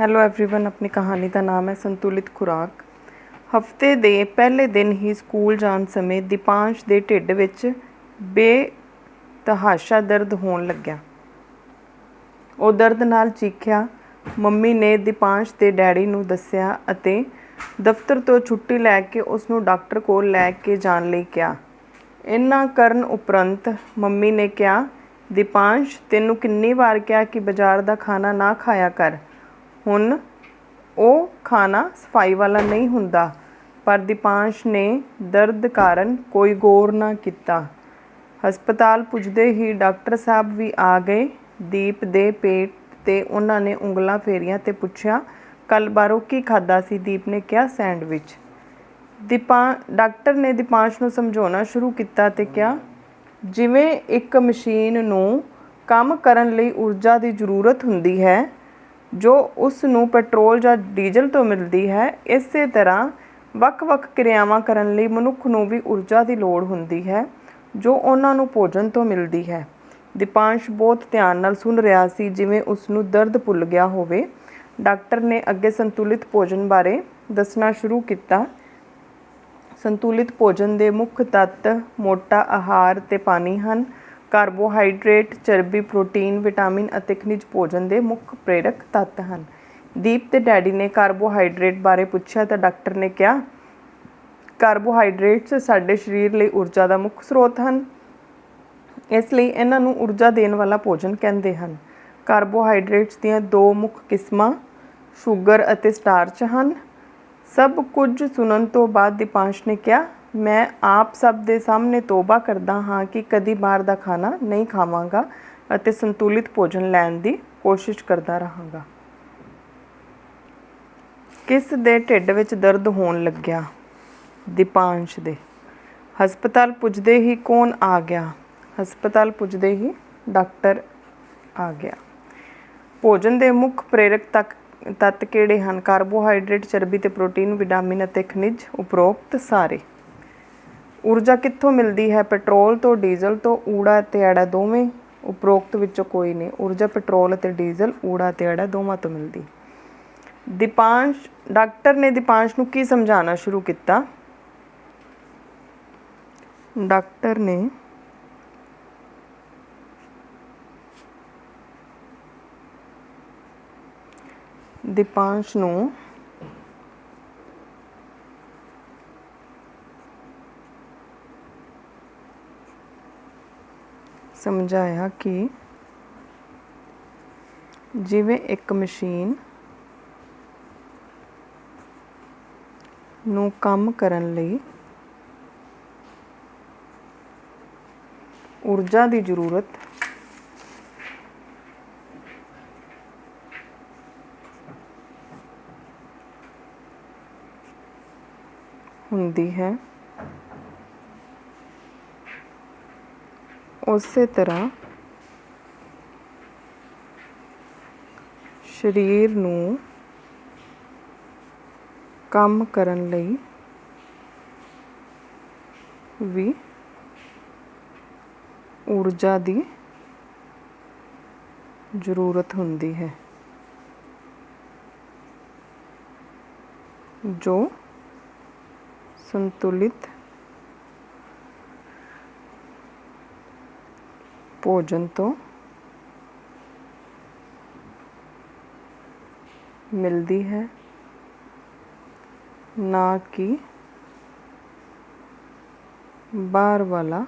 Hello everyone ਆਪਣੀ ਕਹਾਣੀ ਦਾ ਨਾਮ ਹੈ ਸੰਤੁਲਿਤ ਖੁਰਾਕ ਹਫਤੇ ਦੇ ਪਹਿਲੇ ਦਿਨ ਹੀ ਸਕੂਲ ਜਾਣ ਸਮੇਂ ਦੀਪਾਂਸ਼ ਦੇ ਢਿੱਡ ਵਿੱਚ ਬੇਤਹਾਸ਼ਾ ਦਰਦ ਹੋਣ ਲੱਗਿਆ ਉਹ ਦਰਦ ਨਾਲ ਚੀਖਿਆ ਮੰਮੀ ਨੇ ਦੀਪਾਂਸ਼ ਦੇ ਡੈਡੀ ਨੂੰ ਦੱਸਿਆ ਅਤੇ ਦਫ਼ਤਰ ਤੋਂ ਛੁੱਟੀ ਲੈ ਕੇ ਉਸ ਨੂੰ ਡਾਕਟਰ ਕੋਲ ਲੈ ਕੇ ਜਾਣ ਲਈ ਕਿਹਾ ਇੰਨਾ ਕਰਨ ਉਪਰੰਤ ਮੰਮੀ ਨੇ ਕਿਹਾ ਦੀਪਾਂਸ਼ ਤੈਨੂੰ ਕਿੰਨੀ ਵਾਰ ਕਿਹਾ ਕਿ ਬਾਜ਼ਾਰ ਦਾ ਖਾਣਾ ਨਾ ਖਾਇਆ ਕਰ ਹੁਣ ਉਹ ਖਾਣਾ ਸਫ਼ਾਈ ਵਾਲਾ ਨਹੀਂ ਹੁੰਦਾ, ਪਰ ਦੀਪਾਂਸ਼ ਨੇ ਦਰਦ ਕਾਰਨ ਕੋਈ ਗੌਰ ਨਾ ਕੀਤਾ। ਹਸਪਤਾਲ ਪੁੱਜਦੇ ਹੀ ਡਾਕਟਰ ਸਾਹਿਬ ਵੀ ਆ ਗਏ। ਦੀਪ ਦੇ ਪੇਟ ਤੇ ਉਹਨਾਂ ਨੇ ਉਂਗਲਾਂ ਫੇਰੀਆਂ ਤੇ ਪੁੱਛਿਆ ਕੱਲ ਬਾਹਰੋਂ ਕੀ ਖਾਦਾ ਸੀ? ਦੀਪ ਨੇ ਕਿਹਾ, ਸੈਂਡਵਿਚ। ਦੀਪਾ, ਡਾਕਟਰ ਨੇ ਦੀਪਾਂਸ਼ ਨੂੰ ਸਮਝਾਉਣਾ ਸ਼ੁਰੂ ਕੀਤਾ ਤੇ ਕਿਹਾ, ਜਿਵੇਂ ਇੱਕ ਮਸ਼ੀਨ ਨੂੰ ਕੰਮ ਕਰਨ ਲਈ ਊਰਜਾ ਦੀ ਜ਼ਰੂਰਤ ਹੁੰਦੀ ਹੈ ਜੋ ਉਸ ਨੂੰ ਪੈਟਰੋਲ ਜਾਂ ਡੀਜ਼ਲ ਤੋਂ ਮਿਲਦੀ ਹੈ, ਇਸੇ ਤਰ੍ਹਾਂ ਵੱਖ-ਵੱਖ ਕਿਰਿਆਵਾਂ ਕਰਨ ਲਈ ਮਨੁੱਖ ਨੂੰ ਵੀ ਊਰਜਾ ਦੀ ਲੋੜ ਹੁੰਦੀ ਹੈ, ਜੋ ਉਹਨਾਂ ਨੂੰ ਭੋਜਨ ਤੋਂ ਮਿਲਦੀ ਹੈ। ਦੀਪਾਂਸ਼ ਬਹੁਤ ਧਿਆਨ ਨਾਲ ਸੁਣ ਰਿਹਾ ਸੀ, ਜਿਵੇਂ ਉਸ ਨੂੰ ਦਰਦ ਭੁੱਲ ਗਿਆ ਹੋਵੇ। ਡਾਕਟਰ ਨੇ ਅੱਗੇ ਸੰਤੁਲਿਤ ਭੋਜਨ ਬਾਰੇ ਦੱਸਣਾ ਸ਼ੁਰੂ ਕੀਤਾ। ਸੰਤੁਲਿਤ ਭੋਜਨ ਦੇ ਮੁੱਖ ਤੱਤ ਮੋਟਾ ਆਹਾਰ ਤੇ ਪਾਣੀ ਹਨ। ਕਾਰਬੋਹਾਈਡਰੇਟ, ਚਰਬੀ, ਪ੍ਰੋਟੀਨ, ਵਿਟਾਮਿਨ ਅਤੇ ਖਣਿਜ ਭੋਜਨ ਦੇ ਮੁੱਖ ਪ੍ਰੇਰਕ ਤੱਤ ਹਨ। ਦੀਪ ਤੇ ਡੈਡੀ ਨੇ ਕਾਰਬੋਹਾਈਡਰੇਟ ਬਾਰੇ ਪੁੱਛਿਆ ਤਾਂ ਡਾਕਟਰ ਨੇ ਕਿਹਾ, ਕਾਰਬੋਹਾਈਡਰੇਟਸ ਸਾਡੇ ਸਰੀਰ ਲਈ ਊਰਜਾ ਦਾ ਮੁੱਖ ਸਰੋਤ ਹਨ। ਇਸ ਲਈ ਇਹਨਾਂ ਨੂੰ ਊਰਜਾ ਦੇਣ ਵਾਲਾ ਭੋਜਨ ਕਹਿੰਦੇ ਹਨ। ਕਾਰਬੋਹਾਈਡਰੇਟਸ ਦੀਆਂ ਦੋ ਮੁੱਖ ਕਿਸਮਾਂ ਸ਼ੂਗਰ ਅਤੇ ਸਟਾਰਚ ਹਨ। ਸਭ ਕੁਝ ਸੁਣਨ ਤੋਂ ਬਾਅਦ ਦੀਪਾਂਸ਼ ਨੇ ਕਿਹਾ ਮੈਂ ਆਪ ਸਭ ਦੇ ਸਾਹਮਣੇ ਤੋਬਾ ਕਰਦਾ ਹਾਂ ਕਿ ਕਦੀ ਬਾਹਰ ਦਾ ਖਾਣਾ ਨਹੀਂ ਖਾਵਾਂਗਾ ਅਤੇ ਸੰਤੁਲਿਤ ਭੋਜਨ ਲੈਣ ਦੀ ਕੋਸ਼ਿਸ਼ ਕਰਦਾ ਰਹਾਂਗਾ। ਕਿਸ ਦੇ ਢਿੱਡ ਵਿੱਚ ਦਰਦ ਹੋਣ ਲੱਗਿਆ? ਦੀਪਾਂਸ਼ ਦੇ। ਹਸਪਤਾਲ ਪੁੱਜਦੇ ਹੀ ਕੌਣ ਆ ਗਿਆ? ਹਸਪਤਾਲ ਪੁੱਜਦੇ ਹੀ ਡਾਕਟਰ ਆ ਗਿਆ। ਭੋਜਨ ਦੇ ਮੁੱਖ ਪ੍ਰੇਰਕ ਤੱਕ, ਤੱਤ ਕਿਹੜੇ ਹਨ? ਕਾਰਬੋਹਾਈਡਰੇਟ, ਚਰਬੀ ਤੇ ਪ੍ਰੋਟੀਨ, ਵਿਟਾਮਿਨ ਅਤੇ ਖਣਿਜ ਉਪਰੋਕਤ ਸਾਰੇ। ਊਰਜਾ ਕਿੱਥੋਂ ਮਿਲਦੀ ਹੈ? ਪੈਟਰੋਲ ਤੋਂ, ਡੀਜ਼ਲ ਤੋਂ, ਊੜਾ ਅਤੇ ਐੜਾ ਦੋਵੇਂ ਉਪਰੋਕਤ ਵਿੱਚੋਂ ਕੋਈ ਨਹੀਂ। ਊਰਜਾ, ਪੈਟਰੋਲ ਅਤੇ ਡੀਜ਼ਲ, ਊੜਾ ਅਤੇ ਐੜਾ ਦੋਵਾਂ ਤੋਂ ਮਿਲਦੀ। ਦੀਪਾਂਸ਼, ਡਾਕਟਰ ਨੇ ਦੀਪਾਂਸ਼ ਨੂੰ ਕੀ ਸਮਝਾਉਣਾ ਸ਼ੁਰੂ ਕੀਤਾ? ਡਾਕਟਰ ਨੇ ਦੀਪਾਂਸ਼ ਨੂੰ ਸਮਝਾਇਆ ਕਿ ਜਿਵੇਂ ਇੱਕ ਮਸ਼ੀਨ ਨੂੰ ਕੰਮ ਕਰਨ ਲਈ ਊਰਜਾ ਦੀ ਜ਼ਰੂਰਤ ਹੁੰਦੀ ਹੈ ਉਸੇ ਤਰ੍ਹਾਂ ਸਰੀਰ ਨੂੰ ਕੰਮ ਕਰਨ ਲਈ ਵੀ ਊਰਜਾ ਦੀ ਜ਼ਰੂਰਤ ਹੁੰਦੀ ਹੈ, ਜੋ ਸੰਤੁਲਿਤ ਭੋਜਨ ਤੋਂ ਮਿਲਦੀ ਹੈ ਨਾ ਕਿ ਬਾਹਰ ਵਾਲਾ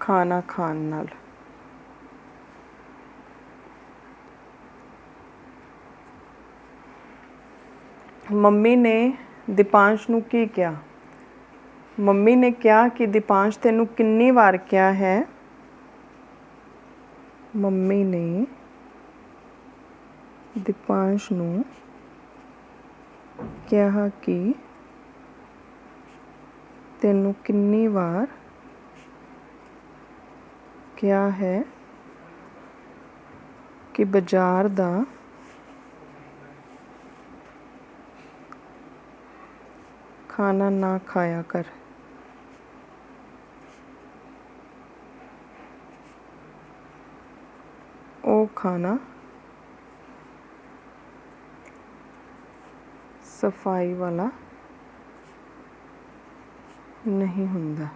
ਖਾਣਾ ਖਾਣ ਨਾਲ ਮੰਮੀ ਨੇ ਦੀਪਾਂਸ਼ ਨੂੰ ਕੀ ਕਿਹਾ ਮੰਮੀ ਨੇ ਕਿਹਾ ਕਿ ਦੀਪਾਂਸ਼ ਤੈਨੂੰ ਕਿੰਨੀ ਵਾਰ ਕਿਹਾ ਹੈ? ਮੰਮੀ ਨੇ ਦੀਪਾਂਸ਼ ਨੂੰ ਕਿਹਾ ਕਿ ਤੈਨੂੰ ਕਿੰਨੀ ਵਾਰ ਕਿਹਾ ਹੈ ਕਿ ਬਾਜ਼ਾਰ ਦਾ ਖਾਣਾ ਨਾ ਖਾਇਆ ਕਰ। ਉਹ ਖਾਣਾ ਸਫ਼ਾਈ ਵਾਲਾ ਨਹੀਂ ਹੁੰਦਾ।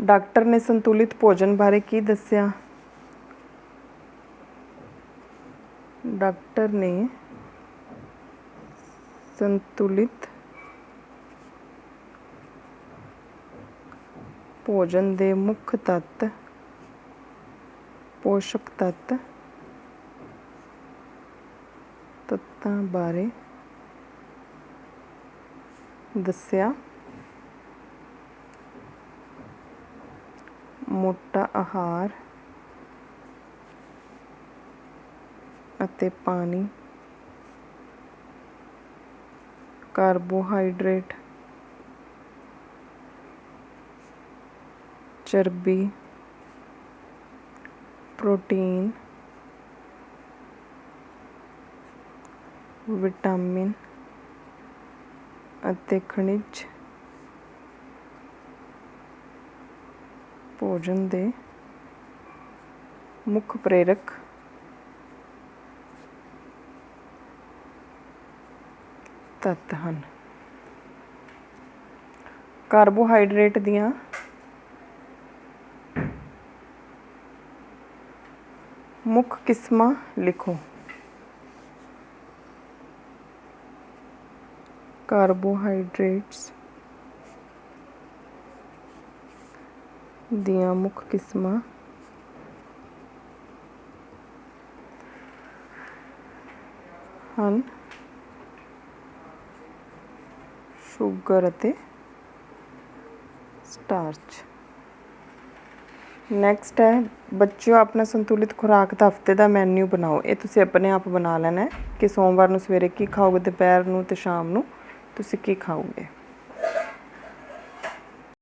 ਡਾਕਟਰ ਨੇ ਸੰਤੁਲਿਤ ਭੋਜਨ ਬਾਰੇ ਕੀ ਦੱਸਿਆ? ਡਾਕਟਰ ਨੇ ਸੰਤੁਲਿਤ ਭੋਜਨ ਦੇ ਮੁੱਖ ਤੱਤ ਪੋਸ਼ਕ ਤੱਤ ਤੱਤਾਂ ਬਾਰੇ ਦੱਸਿਆ। ਮੋਟਾ ਆਹਾਰ ਅਤੇ ਪਾਣੀ। ਕਾਰਬੋਹਾਈਡਰੇਟ ਚਰਬੀ ਪ੍ਰੋਟੀਨ ਵਿਟਾਮਿਨ ਅਤੇ ਖਣਿਜ ਭੋਜਨ ਦੇ ਮੁੱਖ ਪ੍ਰੇਰਕ ਤੱਤ ਹਨ। ਕਾਰਬੋਹਾਈਡਰੇਟ ਦੀਆਂ ਮੁੱਖ ਕਿਸਮਾਂ ਲਿਖੋ ਕਾਰਬੋਹਾਈਡਰੇਟਸ ਦੀਆਂ ਮੁੱਖ ਕਿਸਮਾਂ ਹਨ ਸ਼ੂਗਰ ਅਤੇ ਸਟਾਰਚ ਨੈਕਸਟ ਹੈ, ਬੱਚਿਓ, ਆਪਣਾ ਸੰਤੁਲਿਤ ਖੁਰਾਕ ਦਾ ਹਫ਼ਤੇ ਦਾ ਮੈਨੂ ਬਣਾਓ। ਇਹ ਤੁਸੀਂ ਆਪਣੇ ਆਪ ਬਣਾ ਲੈਣਾ ਕਿ ਸੋਮਵਾਰ ਨੂੰ ਸਵੇਰੇ ਕੀ ਖਾਓਗੇ, ਦੁਪਹਿਰ ਨੂੰ ਅਤੇ ਸ਼ਾਮ ਨੂੰ। ਤੁਸੀਂ ਕੀ ਖਾਓਗੇ?